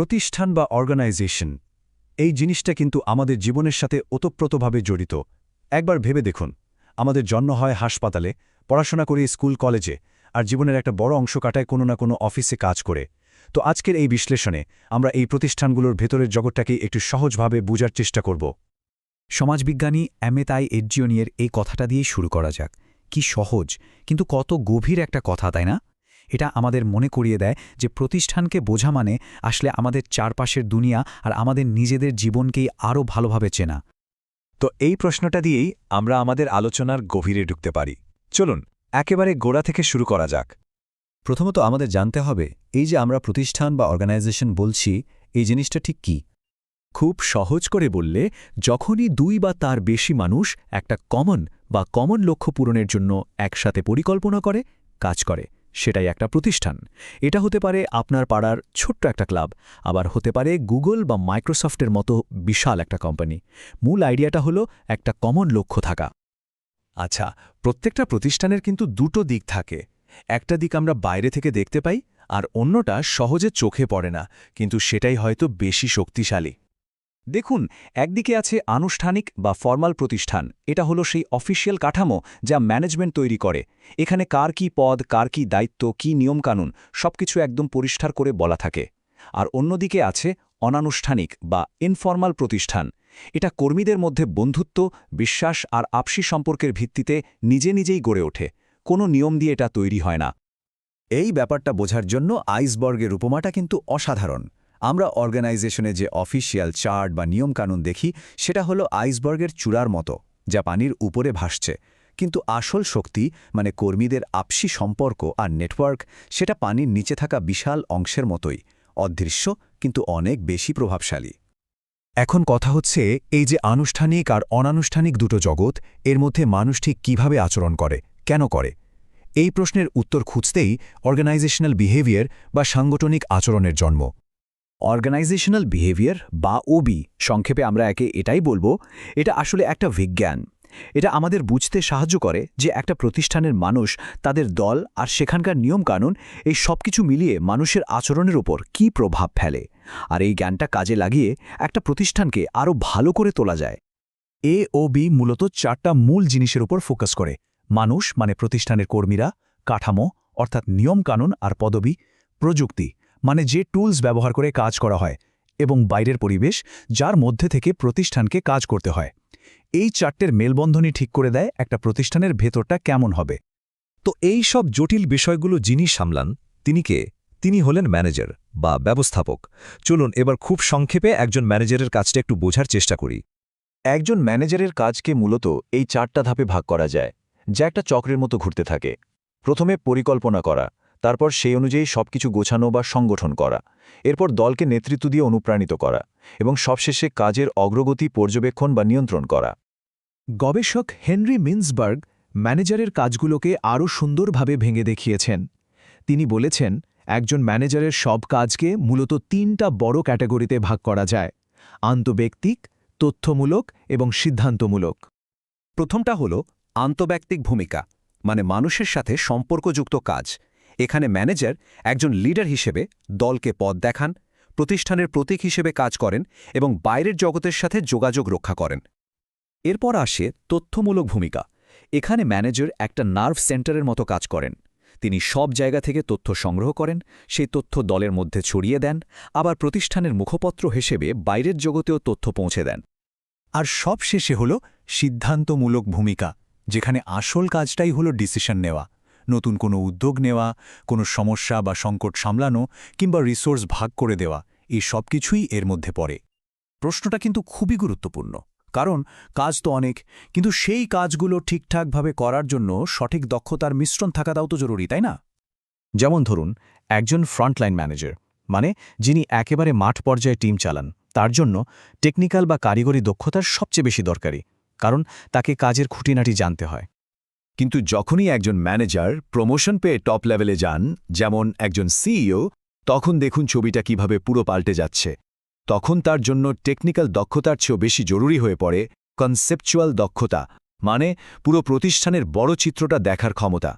প্রতিষ্ঠান বা অর্গানাইজেশন, এই জিনিসটা কিন্তু আমাদের জীবনের সাথে ওতপ্রোতভাবে জড়িত। একবার ভেবে দেখুন, আমাদের জন্ম হয় হাসপাতালে, পড়াশোনা করি স্কুল, কলেজে, আর জীবনের একটা বড় অংশ কাটায় কোনো না কোনো অফিসে কাজ করে। তো আজকের এই বিশ্লেষণে আমরা এই প্রতিষ্ঠানগুলোর ভেতরের জগৎটাকে একটু সহজভাবে বুঝার চেষ্টা করব। সমাজবিজ্ঞানী অ্যামেতাই এডজিওনিয়ের এই কথাটা দিয়েই শুরু করা যাক। কি সহজ, কিন্তু কত গভীর একটা কথা, তাই না? এটা আমাদের মনে করিয়ে দেয় যে প্রতিষ্ঠানকে বোঝা মানে আসলে আমাদের চারপাশের দুনিয়া আর আমাদের নিজেদের জীবনকেই আরও ভালোভাবে চেনা। তো এই প্রশ্নটা দিয়েই আমরা আমাদের আলোচনার গভীরে ঢুকতে পারি। চলুন, একেবারে গোড়া থেকে শুরু করা যাক। প্রথমত আমাদের জানতে হবে, এই যে আমরা প্রতিষ্ঠান বা অর্গানাইজেশন বলছি, এই জিনিসটা ঠিক কি? খুব সহজ করে বললে, যখনই দুই বা তার বেশি মানুষ একটা কমন বা কমন লক্ষ্য পূরণের জন্য একসাথে পরিকল্পনা করে, কাজ করে। সেটাই একটা প্রতিষ্ঠান। এটা হতে পারে আপনার পাড়ার ছোট্ট একটা ক্লাব, আবার হতে পারে গুগল বা মাইক্রোসফটের মতো বিশাল একটা কোম্পানি। মূল আইডিয়াটা হলো একটা কমন লক্ষ্য থাকা। আচ্ছা প্রত্যেকটা প্রতিষ্ঠানের কিন্তু দুটো দিক থাকে। একটা দিক আমরা বাইরে থেকে দেখতে পাই, আর অন্যটা সহজে চোখে পড়ে না, কিন্তু সেটাই হয়তো বেশি শক্তিশালী। দেখুন, একদিকে আছে আনুষ্ঠানিক বা ফর্মাল প্রতিষ্ঠান। এটা হলো সেই অফিসিয়াল কাঠামো যা ম্যানেজমেন্ট তৈরি করে। এখানে কার কি পদ, কার কি দায়িত্ব, কি নিয়মকানুন, সবকিছু একদম পরিষ্কার করে বলা থাকে। আর অন্যদিকে আছে অনানুষ্ঠানিক বা ইনফর্মাল প্রতিষ্ঠান। এটা কর্মীদের মধ্যে বন্ধুত্ব, বিশ্বাস আর আপসি সম্পর্কের ভিত্তিতে নিজে নিজেই গড়ে ওঠে। কোনো নিয়ম দিয়ে এটা তৈরি হয় না। এই ব্যাপারটা বোঝার জন্য আইসবর্গের উপমাটা কিন্তু অসাধারণ। আমরা অর্গানাইজেশনে যে অফিসিয়াল চার্ট বা নিয়মকানুন দেখি, সেটা হলো আইসবার্গের চূড়ার মতো, যা পানির উপরে ভাসছে। কিন্তু আসল শক্তি মানে কর্মীদের আপসি সম্পর্ক আর নেটওয়ার্ক, সেটা পানির নিচে থাকা বিশাল অংশের মতোই, অদৃশ্য কিন্তু অনেক বেশি প্রভাবশালী। এখন কথা হচ্ছে, এই যে আনুষ্ঠানিক আর অনানুষ্ঠানিক দুটো জগৎ, এর মধ্যে মানুষ ঠিক কীভাবে আচরণ করে, কেন করে? এই প্রশ্নের উত্তর খুঁজতেই অর্গানাইজেশনাল বিহেভিয়ার বা সাংগঠনিক আচরণের জন্ম। অর্গানাইজেশনাল বিহেভিয়ার বা ওবি সংক্ষেপে আমরা একে এটাই বলব, এটা আসলে একটা বিজ্ঞান। এটা আমাদের বুঝতে সাহায্য করে যে একটা প্রতিষ্ঠানের মানুষ, তাদের দল আর সেখানকার নিয়মকানুন, এই সব কিছু মিলিয়ে মানুষের আচরণের উপর কি প্রভাব ফেলে। আর এই জ্ঞানটা কাজে লাগিয়ে একটা প্রতিষ্ঠানকে আরও ভালো করে তোলা যায়। এ ও বি মূলত চারটা মূল জিনিসের উপর ফোকাস করে। মানুষ মানে প্রতিষ্ঠানের কর্মীরা, কাঠামো, অর্থাৎ নিয়মকানুন আর পদবি, প্রযুক্তি। মানে যে টুলস ব্যবহার করে কাজ করা হয় এবং বাইরের পরিবেশ যার মধ্যে থেকে প্রতিষ্ঠানকে কাজ করতে হয়। এই চারটের মেলবন্ধনই ঠিক করে দেয় একটা প্রতিষ্ঠানের ভেতরটা কেমন হবে। তো এই সব জটিল বিষয়গুলো যিনি সামলান, তিনি কে? তিনি হলেন ম্যানেজার বা ব্যবস্থাপক। চলুন এবার খুব সংক্ষেপে একজন ম্যানেজারের কাজটা একটু বোঝার চেষ্টা করি। একজন ম্যানেজারের কাজকে মূলত এই চারটা ধাপে ভাগ করা যায়, যা একটা চক্রের মতো ঘুরতে থাকে। প্রথমে পরিকল্পনা করা তারপর সেই অনুযায়ী সবকিছু গোছানো বা সংগঠন করা, এরপর দলকে নেতৃত্ব দিয়ে অনুপ্রাণিত করা এবং সবশেষে কাজের অগ্রগতি পর্যবেক্ষণ বা নিয়ন্ত্রণ করা। গবেষক হেনরি মিন্সবার্গ ম্যানেজারের কাজগুলোকে আরও সুন্দরভাবে ভেঙে দেখিয়েছেন। তিনি বলেছেন, একজন ম্যানেজারের সব কাজকে মূলত তিনটা বড় ক্যাটাগরিতে ভাগ করা যায়, আন্তব্যক্তিক, তথ্যমূলক এবং সিদ্ধান্তমূলক। প্রথমটা হল আন্তব্যক্তিক ভূমিকা মানে মানুষের সাথে সম্পর্কযুক্ত কাজ। এখানে ম্যানেজার একজন লিডার হিসেবে দলকে পদ দেখান, প্রতিষ্ঠানের প্রতীক হিসেবে কাজ করেন এবং বাইরের জগতের সাথে যোগাযোগ রক্ষা করেন। এরপর আসে তথ্যমূলক ভূমিকা। এখানে ম্যানেজার একটা নার্ভ সেন্টারের মতো কাজ করেন। তিনি সব জায়গা থেকে তথ্য সংগ্রহ করেন, সেই তথ্য দলের মধ্যে ছড়িয়ে দেন, আবার প্রতিষ্ঠানের মুখপত্র হিসেবে বাইরের জগতেও তথ্য পৌঁছে দেন। আর সব শেষে হল সিদ্ধান্তমূলক ভূমিকা, যেখানে আসল কাজটাই হল ডিসিশন নেওয়া। নতুন কোনো উদ্যোগ নেওয়া, কোনো সমস্যা বা সংকট সামলানো কিংবা রিসোর্স ভাগ করে দেওয়া, এই সব কিছুই এর মধ্যে পড়ে। প্রশ্নটা কিন্তু খুবই গুরুত্বপূর্ণ। কারণ কাজ তো অনেক, কিন্তু সেই কাজগুলো ঠিকঠাকভাবে করার জন্য সঠিক দক্ষতার মিশ্রণ থাকাটাও তো জরুরি, তাই না? যেমন ধরুন, একজন ফ্রন্টলাইন ম্যানেজার মানে যিনি একেবারে মাঠ পর্যায়ে টিম চালান, তার জন্য টেকনিক্যাল বা কারিগরি দক্ষতার সবচেয়ে বেশি দরকারি, কারণ তাকে কাজের খুঁটিনাটি জানতে হয়। কিন্তু যখনই একজন ম্যানেজার প্রমোশন পেয়ে টপ লেভেলে যান, যেমন একজন সিইও, তখন দেখুন ছবিটা কীভাবে পুরো পাল্টে যাচ্ছে। তখন তার জন্য টেকনিক্যাল দক্ষতার চেয়েও বেশি জরুরি হয়ে পড়ে কনসেপচুয়াল দক্ষতা মানে পুরো প্রতিষ্ঠানের বড় চিত্রটা দেখার ক্ষমতা।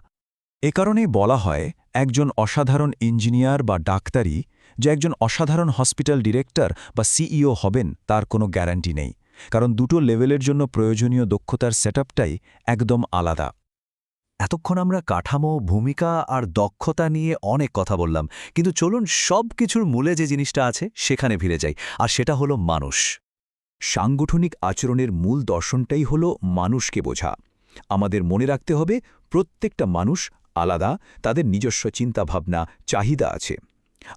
এ কারণেই বলা হয়, একজন অসাধারণ ইঞ্জিনিয়ার বা ডাক্তারি যে একজন অসাধারণ হসপিটাল ডিরেক্টর বা সিইও হবেন, তার কোনো গ্যারান্টি নেই। কারণ দুটো লেভেলের জন্য প্রয়োজনীয় দক্ষতার সেটআপটাই একদম আলাদা। এতক্ষণ আমরা কাঠামো, ভূমিকা আর দক্ষতা নিয়ে অনেক কথা বললাম, কিন্তু চলুন সব কিছুর মূলে যে জিনিসটা আছে সেখানে ফিরে যাই, আর সেটা হলো মানুষ। সাংগঠনিক আচরণের মূল দর্শনটাই হল মানুষকে বোঝা। আমাদের মনে রাখতে হবে প্রত্যেকটা মানুষ আলাদা, তাদের নিজস্ব চিন্তাভাবনা, চাহিদা আছে।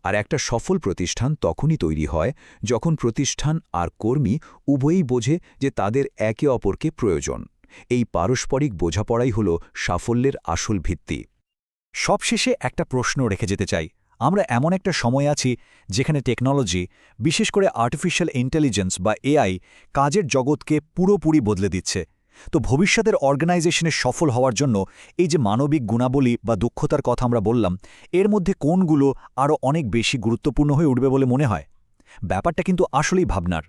আর একটা সফল প্রতিষ্ঠান তখনই তৈরি হয় যখন প্রতিষ্ঠান আর কর্মী উভয়ই বোঝে যে তাদের একে অপরকে প্রয়োজন। এই পারস্পরিক বোঝাপড়াই হল সাফল্যের আসল ভিত্তি। সবশেষে একটা প্রশ্ন রেখে যেতে চাই। আমরা এমন একটা সময় আছি যেখানে টেকনোলজি, বিশেষ করে আর্টিফিশিয়াল ইন্টেলিজেন্স বা এআই, কাজের জগৎকে পুরোপুরি বদলে দিচ্ছে। তো ভবিষ্যতের অর্গানাইজেশনে সফল হওয়ার জন্য এই যে মানবিক গুণাবলী বা দক্ষতার কথা আমরা বললাম, এর মধ্যে কোনগুলো আরও অনেক বেশি গুরুত্বপূর্ণ হয়ে উঠবে বলে মনে হয়? ব্যাপারটা কিন্তু আসলেই ভাবনার।